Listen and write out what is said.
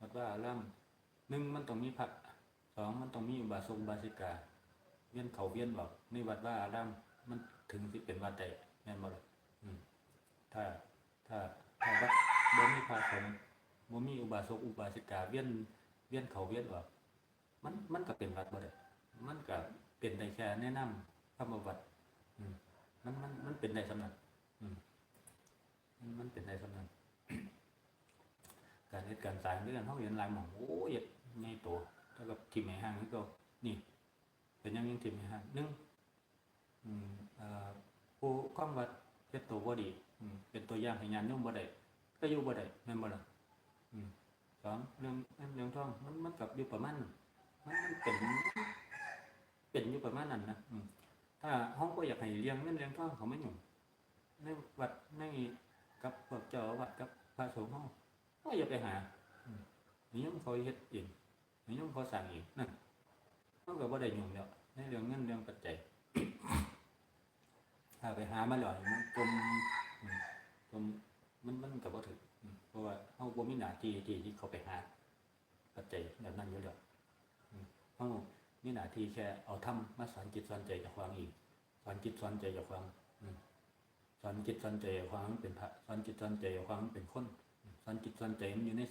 วัดว่าอารามหนึ่งมันต้องมีพระสองมันต้องมีอุบาสกอุบาสิกา เวียนเขาเวียนบอกในวัดว่าอารามมันถึงสิเป็นวัดใดแม่นบ่ล่ะอืมถ้า ถ้าถ้าวัดบ่มีพระสงฆ์บ่มีอุบาสกอุบาสิกา เวียนเวียนเขาเวียนออกมันมันก็เป็นวัดบ่ได้มันก็เป็นได้แค่แนะนำคำว่าวัดมันมันมันเป็นได้สำนักมันมันเป็นได้สำนัก เฮ็ดการสร้างเรื่องเฮาเห็นลายหมองโอ้ยใหญ่โตแล้วก็ทิ่มให้างนี่ก็นี่ เป็นยังยังทิ่มให้างหนึ่งอืมเอ่อผู้ข้องวัดเฮ็ดตัวบ่ดีอืมเป็นตัวอย่างให้ญาติโยมบ่ได้ก็อยู่บ่ได้แม่นบ่ล่ะอืมสองเรื่องเรื่องท่องมันมันกับอยู่ประมาณนั้นมันมันเป็นเป็นอยู่ประมาณนั้นนะอืมถ้าห้องก็อยากให้เลี้ยงเงินเลี้ยงทองเขาไม่หยุ่งในวัดในกับพวกเจ้าอาวัดกับพระสงฆ์ห้อง ก็อย่าไปหาอืมนิยมเขาเฮ็ดเองนิยมเขาสั่งเองนั่นเขาก็บ่ได้ยุ่งแล้วในเรื่องเงินเรื่องปัจจัยถ้าไปหามาหล่อยมันจมอืมจมมันมันก็บ่ถึงเพราะว่าเฮาบ่มีหน้าที่ที่ที่เขาไปหา ปัจจัยแบบนั้นอยู่แล้วอืมเฮานี่หน้าที่แค่เอาทำมาสอนจิตสอนใจจากความอีกสอนจิตสอนใจจากความสอนจิตสอนใจความเป็นพระสอนจิตสอนใจความเป็นคน อนจิตสอนใจมันอยู่ใน